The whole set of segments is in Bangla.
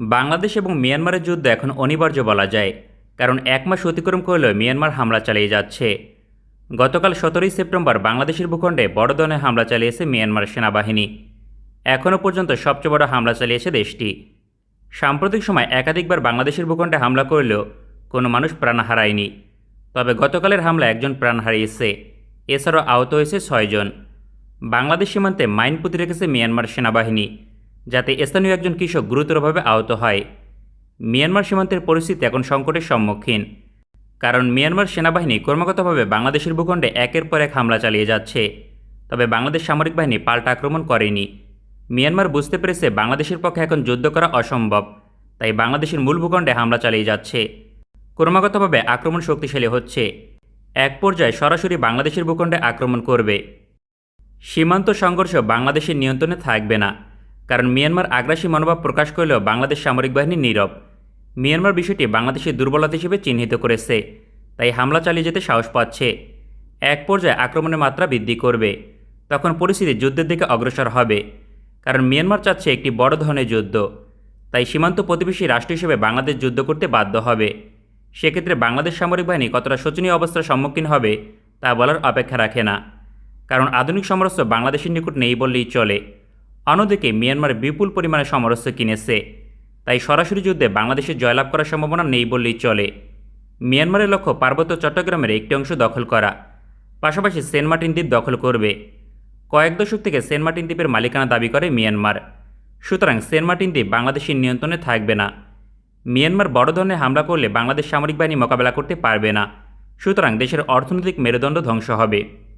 বাংলাদেশ এবং মিয়ানমারের যুদ্ধ এখন অনিবার্য বলা যায়, কারণ এক মাস অতিক্রম করলেও মিয়ানমার হামলা চালিয়ে যাচ্ছে। গতকাল সতেরোই সেপ্টেম্বর বাংলাদেশের ভূখণ্ডে বড় ধরনের হামলা চালিয়েছে মিয়ানমার সেনাবাহিনী। এখনও পর্যন্ত সবচেয়ে বড় হামলা চালিয়েছে দেশটি। সাম্প্রতিক সময় একাধিকবার বাংলাদেশের ভূখণ্ডে হামলা করলেও কোনো মানুষ প্রাণ হারায়নি। তবে গতকালের হামলা একজন প্রাণ হারিয়েছে, এছাড়াও আহত হয়েছে ছয়জন। বাংলাদেশ সীমান্তে মাইন পুঁতে রেখেছে মিয়ানমার সেনাবাহিনী। যাতে স্থানীয় একজন কৃষক গুরুতরভাবে আহত হয়। মিয়ানমার সীমান্তের পরিস্থিতি এখন সংকটের সম্মুখীন। কারণ মিয়ানমার সেনাবাহিনী ক্রমাগতভাবে বাংলাদেশের ভূখণ্ডে একের পর এক হামলা চালিয়ে যাচ্ছে। তবে বাংলাদেশ সামরিক বাহিনী পাল্টা আক্রমণ করেনি। মিয়ানমার বুঝতে পেরেছে বাংলাদেশের পক্ষে এখন যুদ্ধ করা অসম্ভব, তাই বাংলাদেশের মূল ভূখণ্ডে হামলা চালিয়ে যাচ্ছে। ক্রমাগতভাবে আক্রমণ শক্তিশালী হচ্ছে। এক পর্যায়ে সরাসরি বাংলাদেশের ভূখণ্ডে আক্রমণ করবে। সীমান্ত সংঘর্ষ বাংলাদেশের নিয়ন্ত্রণে থাকবে না। কারণ মিয়ানমার আগ্রাসী মনোভাব প্রকাশ করলেও বাংলাদেশ সামরিক বাহিনী নীরব। মিয়ানমার বিষয়টি বাংলাদেশের দুর্বলতা হিসেবে চিহ্নিত করেছে, তাই হামলা চালিয়ে যেতে সাহস পাচ্ছে। এক পর্যায়ে আক্রমণের মাত্রা বৃদ্ধি করবে। তখন পরিস্থিতি যুদ্ধের দিকে অগ্রসর হবে, কারণ মিয়ানমার চাচ্ছে একটি বড় ধরনের যুদ্ধ। তাই সীমান্ত প্রতিবেশী রাষ্ট্র হিসেবে বাংলাদেশ যুদ্ধ করতে বাধ্য হবে। সেক্ষেত্রে বাংলাদেশ সামরিক বাহিনী কতটা শোচনীয় অবস্থার সম্মুখীন হবে, তা বলার অপেক্ষা রাখে না। কারণ আধুনিক সমরস্ত্র বাংলাদেশের নিকট নেই বললেই চলে। অন্যদিকে মিয়ানমার বিপুল পরিমাণে সমরস্ত্র কিনেছে। তাই সরাসরি যুদ্ধে বাংলাদেশের জয়লাভ করার সম্ভাবনা নেই বললেই চলে। মিয়ানমারের লক্ষ্য পার্বত্য চট্টগ্রামের একটি অংশ দখল করা। পাশাপাশি সেন্ট মার্টিন দ্বীপ দখল করবে। কয়েক দশক থেকে সেন্ট মার্টিন দ্বীপের মালিকানা দাবি করে মিয়ানমার। সুতরাং সেন্ট মার্টিন দ্বীপ বাংলাদেশের নিয়ন্ত্রণে থাকবে না। মিয়ানমার বড় ধরনের হামলা করলে বাংলাদেশ সামরিক বাহিনী মোকাবেলা করতে পারবে না। সুতরাং দেশের অর্থনৈতিক মেরুদণ্ড ধ্বংস হবে।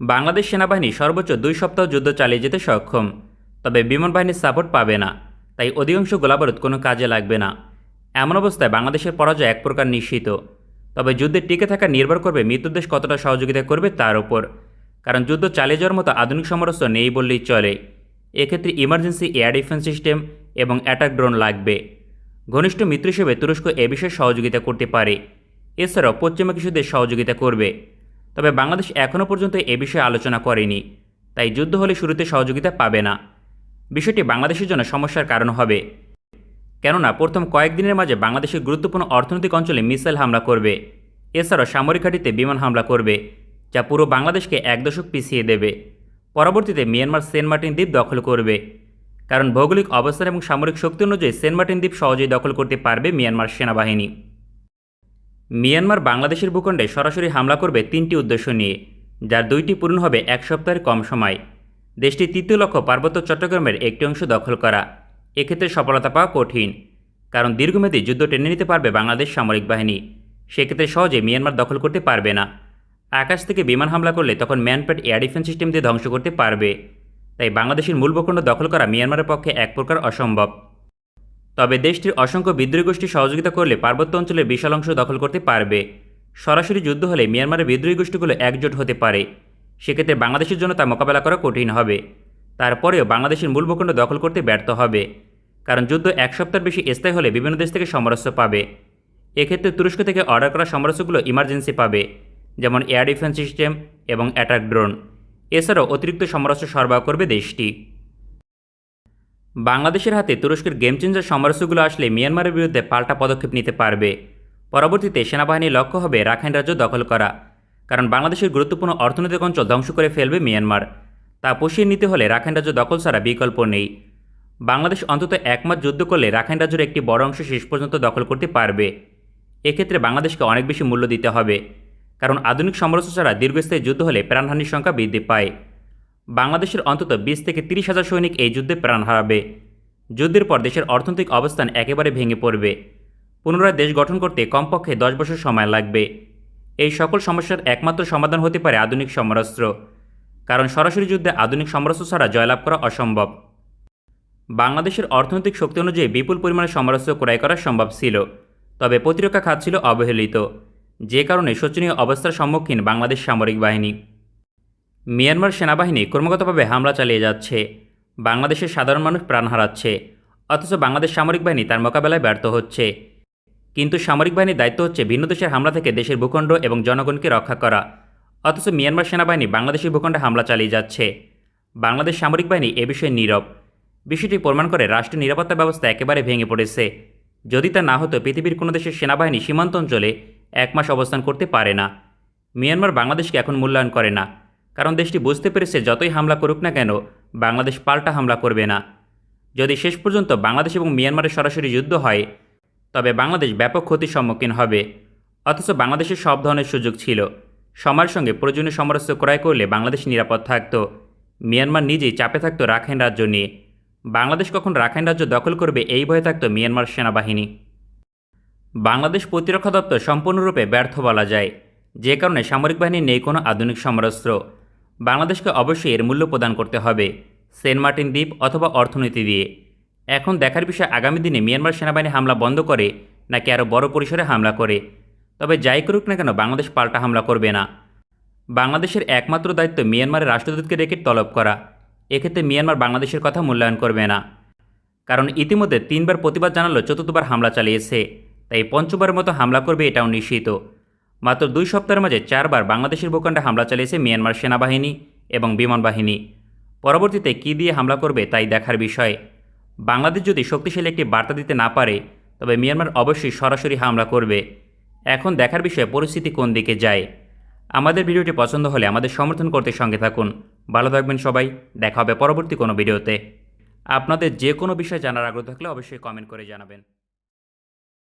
বাংলাদেশ সেনাবাহিনী সর্বোচ্চ দুই সপ্তাহ যুদ্ধ চালিয়ে যেতে সক্ষম, তবে বিমান বাহিনীর সাপোর্ট পাবে না, তাই অধিকাংশ গোলাবারুদ কোনো কাজে লাগবে না। এমন অবস্থায় বাংলাদেশের পরাজয় এক প্রকার নিশ্চিত, তবে যুদ্ধে টিকে থাকা নির্ভর করবে মৃত্যুদেশ কতটা সহযোগিতা করবে তার ওপর কারণ যুদ্ধ চালিয়ে যাওয়ার মতো আধুনিক সমরস্ত্র নেই বললেই চলে। এক্ষেত্রে ইমার্জেন্সি, এয়ার ডিফেন্স সিস্টেম এবং অ্যাটাক ড্রোন লাগবে। ঘনিষ্ঠ মিত্র হিসেবে তুরস্ক এ বিষয়ে সহযোগিতা করতে পারে, এছাড়াও পশ্চিমা কিছু দেশ সহযোগিতা করবে। তবে বাংলাদেশ এখনও পর্যন্ত এ বিষয়ে আলোচনা করেনি, তাই যুদ্ধ হলে শুরুতে সহযোগিতা পাবে না। বিষয়টি বাংলাদেশের জন্য সমস্যার কারণ হবে। কেননা, প্রথম কয়েকদিনের মাঝে বাংলাদেশের গুরুত্বপূর্ণ অর্থনৈতিক অঞ্চলে মিসাইল হামলা করবে। এছাড়াও সামরিক ঘাঁটিতে বিমান হামলা করবে, যা পুরো বাংলাদেশকে এক দশক পিছিয়ে দেবে। পরবর্তীতে মিয়ানমার সেন্ট মার্টিন দ্বীপ দখল করবে। কারণ ভৌগোলিক অবস্থান এবং সামরিক শক্তি অনুযায়ী সেন্ট মার্টিন দ্বীপ সহজেই দখল করতে পারবে মিয়ানমার সেনাবাহিনী। মিয়ানমার বাংলাদেশের ভূখণ্ডে সরাসরি হামলা করবে তিনটি উদ্দেশ্য নিয়ে, যার দুইটি পূরণ হবে এক সপ্তাহের কম সময়। দেশটির তৃতীয় লক্ষ্য পার্বত্য চট্টগ্রামের একটি অংশ দখল করা। এক্ষেত্রে সফলতা পাওয়া কঠিন, কারণ দীর্ঘমেয়াদী যুদ্ধ টেনে নিতে পারবে বাংলাদেশ সামরিক বাহিনী। সেক্ষেত্রে সহজে মিয়ানমার দখল করতে পারবে না। আকাশ থেকে বিমান হামলা করলে তখন ম্যানপ্যাড এয়ার ডিফেন্স সিস্টেম দিয়ে ধ্বংস করতে পারবে। তাই বাংলাদেশের মূল ভূখণ্ড দখল করা মিয়ানমারের পক্ষে এক প্রকার অসম্ভব। তবে দেশটির অসংখ্য বিদ্রোহী গোষ্ঠী সহযোগিতা করলে পার্বত্য অঞ্চলের বিশাল অংশ দখল করতে পারবে। সরাসরি যুদ্ধ হলে মিয়ানমারের বিদ্রোহী গোষ্ঠীগুলো একজোট হতে পারে। সেক্ষেত্রে বাংলাদেশের জন্য তা মোকাবেলা করা কঠিন হবে। তারপরেও বাংলাদেশের মূল ভূখণ্ড দখল করতে ব্যর্থ হবে। কারণ যুদ্ধ এক সপ্তাহের বেশি স্থায়ী হলে বিভিন্ন দেশ থেকে সমরস্য পাবে। এক্ষেত্রে তুরস্ক থেকে অর্ডার করা সমরস্যগুলো ইমার্জেন্সি পাবে, যেমন এয়ার ডিফেন্স সিস্টেম এবং অ্যাটাক ড্রোন এছাড়াও অতিরিক্ত সমরস্য সরবরাহ করবে দেশটি। বাংলাদেশের হাতে তুরস্কের গেম চেঞ্জার সমরস্যগুলো আসলে মিয়ানমারের বিরুদ্ধে পাল্টা পদক্ষেপ নিতে পারবে। পরবর্তীতে সেনাবাহিনীর লক্ষ্য হবে রাখাইন রাজ্য দখল করা, কারণ বাংলাদেশের গুরুত্বপূর্ণ অর্থনৈতিক অঞ্চল ধ্বংস করে ফেলবে মিয়ানমার। তা পুষিয়ে নিতে হলে রাখাইন রাজ্য দখল ছাড়া বিকল্প নেই। বাংলাদেশ অন্তত এক মাস যুদ্ধ করলে রাখাইন রাজ্যের একটি বড় অংশ শেষ পর্যন্ত দখল করতে পারবে। এক্ষেত্রে বাংলাদেশকে অনেক বেশি মূল্য দিতে হবে, কারণ আধুনিক সমরস্য ছাড়া দীর্ঘস্থায়ী যুদ্ধ হলে প্রাণহানির সংখ্যা বৃদ্ধি পায়। বাংলাদেশের অন্তত বিশ থেকে তিরিশ হাজার সৈনিক এই যুদ্ধে প্রাণ হারাবে। যুদ্ধের পর দেশের অর্থনৈতিক অবস্থান একেবারে ভেঙে পড়বে। পুনরায় দেশ গঠন করতে কমপক্ষে দশ বছর সময় লাগবে। এই সকল সমস্যার একমাত্র সমাধান হতে পারে আধুনিক সমরাস্ত্র, কারণ সরাসরি যুদ্ধে আধুনিক সমরাস্ত্র ছাড়া জয়লাভ করা অসম্ভব। বাংলাদেশের অর্থনৈতিক শক্তি অনুযায়ী বিপুল পরিমাণে সমরাস্ত্র ক্রয় করা সম্ভব ছিল, তবে প্রতিরক্ষা খাত ছিল অবহেলিত। যে কারণে শোচনীয় অবস্থার সম্মুখীন বাংলাদেশ সামরিক বাহিনী। মিয়ানমার সেনাবাহিনী ক্রমাগতভাবে হামলা চালিয়ে যাচ্ছে। বাংলাদেশের সাধারণ মানুষ প্রাণ হারাচ্ছে, অথচ বাংলাদেশ সামরিক বাহিনী তার মোকাবেলায় ব্যর্থ হচ্ছে। কিন্তু সামরিক বাহিনীর দায়িত্ব হচ্ছে ভিন্ন দেশের হামলা থেকে দেশের ভূখণ্ড এবং জনগণকে রক্ষা করা, অথচ মিয়ানমার সেনাবাহিনী বাংলাদেশের ভূখণ্ডে হামলা চালিয়ে যাচ্ছে। বাংলাদেশ সামরিক বাহিনী এ বিষয়ে নীরব। বিষয়টি প্রমাণ করে রাষ্ট্রীয় নিরাপত্তা ব্যবস্থা একেবারে ভেঙে পড়েছে। যদি তা না হতো, পৃথিবীর কোনো দেশের সেনাবাহিনী সীমান্ত অঞ্চলে এক মাস অবস্থান করতে পারে না। মিয়ানমার বাংলাদেশকে এখন মূল্যায়ন করে না। কারণ দেশটি বুঝতে পেরেছে যতই হামলা করুক না কেন, বাংলাদেশ পাল্টা হামলা করবে না। যদি শেষ পর্যন্ত বাংলাদেশ এবং মিয়ানমারের সরাসরি যুদ্ধ হয়, তবে বাংলাদেশ ব্যাপক ক্ষতির সম্মুখীন হবে। অথচ বাংলাদেশের সব ধরনের সুযোগ ছিল। সময়ের সঙ্গে প্রয়োজনীয় সমরাস্ত্র ক্রয় করলে বাংলাদেশ নিরাপদ থাকত। মিয়ানমার নিজেই চাপে থাকত রাখাইন রাজ্য নিয়ে। বাংলাদেশ কখন রাখাইন রাজ্য দখল করবে এই ভয়ে থাকত মিয়ানমার সেনাবাহিনী। বাংলাদেশ প্রতিরক্ষা দপ্তর সম্পূর্ণরূপে ব্যর্থ বলা যায়। যে কারণে সামরিক বাহিনীর নেই কোনো আধুনিক সমরাস্ত্র। বাংলাদেশকে অবশ্যই এর মূল্য প্রদান করতে হবে, সেন্ট মার্টিন দ্বীপ অথবা অর্থনীতি দিয়ে। এখন দেখার বিষয়, আগামী দিনে মিয়ানমার সেনাবাহিনী হামলা বন্ধ করে নাকি আরও বড় পরিসরে হামলা করে? তবে যাই করুক না কেন, বাংলাদেশ পাল্টা হামলা করবে না। বাংলাদেশের একমাত্র দায়িত্ব মিয়ানমারের রাষ্ট্রদূতকে রেখে তলব করা। এক্ষেত্রে মিয়ানমার বাংলাদেশের কথা মূল্যায়ন করবে না। কারণ ইতিমধ্যে তিনবার প্রতিবাদ জানালো চতুর্থবার হামলা চালিয়েছে। তাই পঞ্চমবারের মতো হামলা করবে এটাও নিশ্চিত। মাত্র দুই সপ্তাহের মাঝে চারবার বাংলাদেশের ভূখণ্ডে হামলা চালিয়েছে মিয়ানমার সেনাবাহিনী এবং বিমান বাহিনী। পরবর্তীতে কী দিয়ে হামলা করবে তাই দেখার বিষয়। বাংলাদেশ যদি শক্তিশালী একটি বার্তা দিতে না পারে, তবে মিয়ানমার অবশ্যই সরাসরি হামলা করবে। এখন দেখার বিষয়ে পরিস্থিতি কোন দিকে যায়। আমাদের ভিডিওটি পছন্দ হলে আমাদের সমর্থন করতে সঙ্গে থাকুন। ভালো থাকবেন সবাই, দেখা হবে পরবর্তী কোনো ভিডিওতে। আপনাদের যে কোনো বিষয় জানার আগ্রহ থাকলে অবশ্যই কমেন্ট করে জানাবেন।